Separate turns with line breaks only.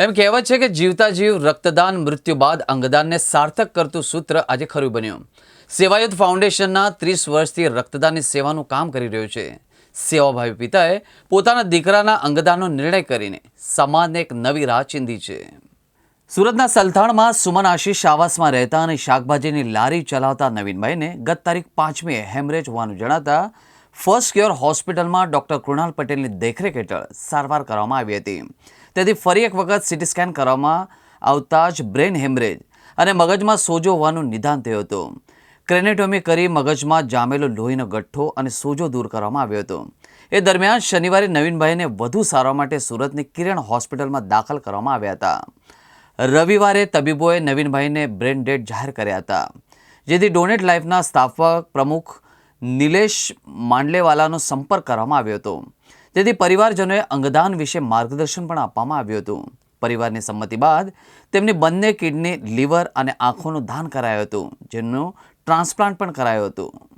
એમ કહેવત છે કે જીવતા જીવ રક્તદાન, મૃત્યુ બાદ અંગદાનને સાર્થક કરતું સૂત્ર આજે ખરું બન્યું. સેવાયુત ફાઉન્ડેશનના ત્રીસ વર્ષથી રક્તદાનની સેવાનું કામ કરી રહ્યું છે. સેવાભાવી પિતાએ પોતાના દીકરાના અંગદાનનો નિર્ણય કરીને સમાજને એક નવી રાહ ચીંધી છે. સુરતના સલથાણમાં સુમન આશીષ આવાસમાં રહેતા અને શાકભાજીની લારી ચલાવતા નવીનભાઈને ગત તારીખ પાંચમીએ હેમરેજ હોવાનું જણાતા ફર્સ્ટ કેર હોસ્પિટલમાં ડૉક્ટર કૃણાલ પટેલની દેખરેખ હેઠળ સારવાર કરવામાં આવી હતી. તેથી ફરી એક વખત સીટી સ્કેન કરવામાં આવતા જ બ્રેન હેમરેજ અને મગજમાં સોજો હોવાનું નિદાન થયું હતું. ક્રેનેટોમી કરી મગજમાં જામેલો લોહીનો ગઠ્ઠો અને સોજો દૂર કરવામાં આવ્યો હતો. એ દરમિયાન શનિવારે નવીનભાઈને વધુ સારવાર માટે સુરતની કિરણ હોસ્પિટલમાં દાખલ કરવામાં આવ્યા હતા. રવિવારે તબીબોએ નવીનભાઈને બ્રેન ડેડ જાહેર કર્યા હતા, જેથી ડોનેટ લાઈફના સ્થાપક પ્રમુખ નિલેશ માંડલેવાલાનો સંપર્ક કરવામાં આવ્યો હતો. તેથી પરિવારજનોએ અંગદાન વિશે માર્ગદર્શન પણ આપવામાં આવ્યું હતું. પરિવારની સંમતિ બાદ તેમની બંને કિડની, લીવર અને આંખોનું દાન કરાયું હતું, જેનું ટ્રાન્સપ્લાન્ટ પણ કરાયું હતું.